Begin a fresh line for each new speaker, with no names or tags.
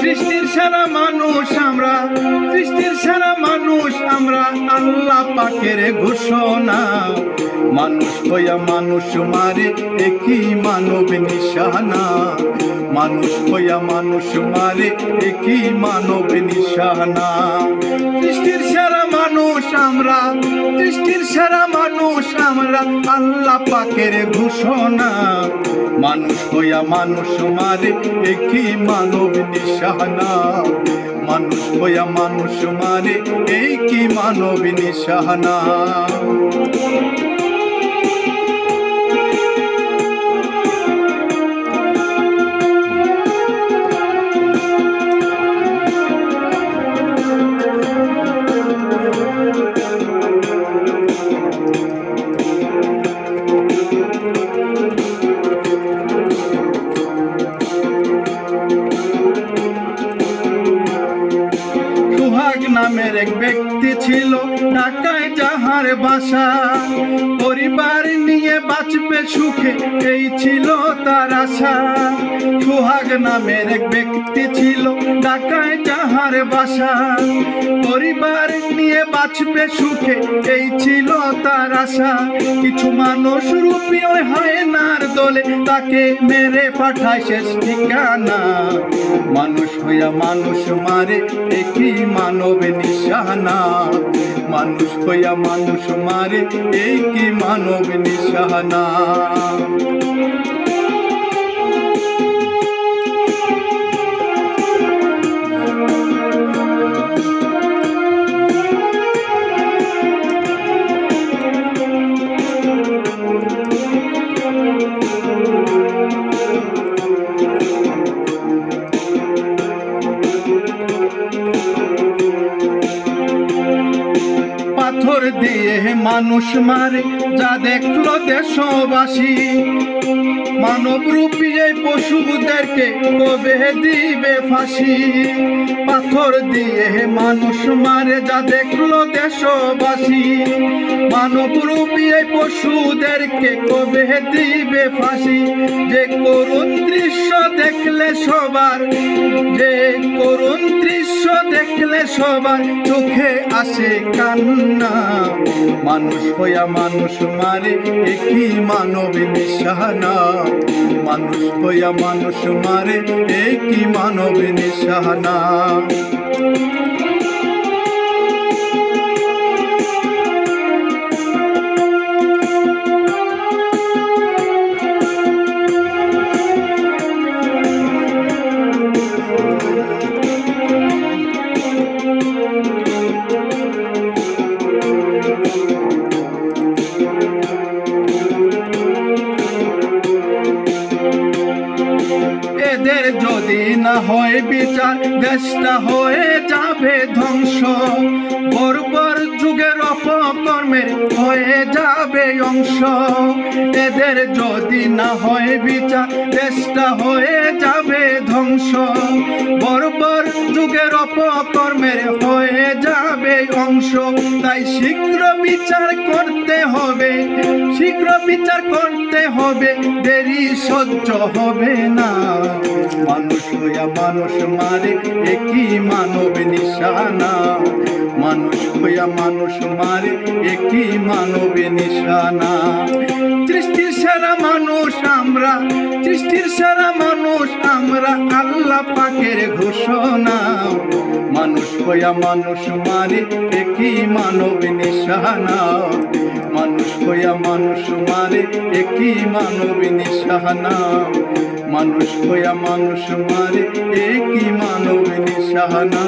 সৃষ্টির সারা মানুষ আমরা, সৃষ্টির সারা মানুষ আমরা। আল্লাহ পাকের ঘোষণা, মানুষ হইয়া মানুষ মারে, একই মানব নিশানা। মানুষ হইয়া মানুষ মারে, একই মানব নিশানা। সৃষ্টির সারা মানুষ আমরা, সৃষ্টির সারা আমরা আল্লাহ পাকের ঘোষণা। মানুষ হইয়া মানুষ মারে একই মানব নিশানা? মানুষ হইয়া মানুষ মারে, এই কি মানব নিশানা? নামের এক ব্যক্তি ছিল, ঢাকায় যাহার বাসা। পরিবার নিয়ে বাঁচবে সুখে, এই ছিল তার আশা। সুহাগ নামের এক ব্যক্তি ছিল, ঢাকায় যাহার বাসা। পরিবার নিয়ে বাঁচবে সুখে, এই ছিল তার আশা। কিছু মানুষ রূপী ওই হায়নার দলে, তাকে মেরে পাঠায় শেষ ঠিকানা। মানুষ হইয়া মানুষ মারে, একই মানব নিশানা। মানুষ হইয়া মানুষ মারে এই কি মানব নিশানা? Thank you. পাথর দিয়ে মানুষ মারে, যা দেখল দেশবাসী। মানব রূপী এই পশুদেরকে কবে দিবে ফাঁসি? পাথর দিয়ে মানুষ মারে, যা দেখল দেশবাসী। মানব রূপী এই পশুদেরকে কবে দিবে ফাঁসি? যে করুণ দৃশ্য দেখলে সবার, যে করুণ দৃশ্য দেখলে সবার, চোখে আসে কান্না। মানুষ হইয়া মানুষ মারে একই মানব নিশানা। মানুষ হইয়া মানুষ মারে একই মানব নিশানা। হয় বিচার দেশটা হয়ে যাবে ধ্বংস। বর্বর যুগের অপকর্মের হয়ে যাবে অংশ। এদের যদি না হয় বিচার, দেশটা হয়ে যাবে ধ্বংস। বর্বর যুগের অপকর্মের হয়ে যাবে অংশ। তাই শীঘ্র বিচার করতে হবে, শীঘ্র বিচার করতে হবে। দেরি সহ্য হবে না। মানুষ হইয়া মানুষ মারে, একই মানব নিশানা। হইয়া মানুষ মারে, একটি মানবে নিশানা। সৃষ্টির সারা মানুষ আমরা, সৃষ্টির সারা মানুষ আমরা, আল্লাহ পাকের ঘোষণা। মানুষ হইয়া মানুষ মারে একই মানবে নিশানা। মানুষ হইয়া মানুষ মারে একই মানবিনী নিশানা মানুষ হইয়া মানুষ মারে একই মানবিনী নিশানা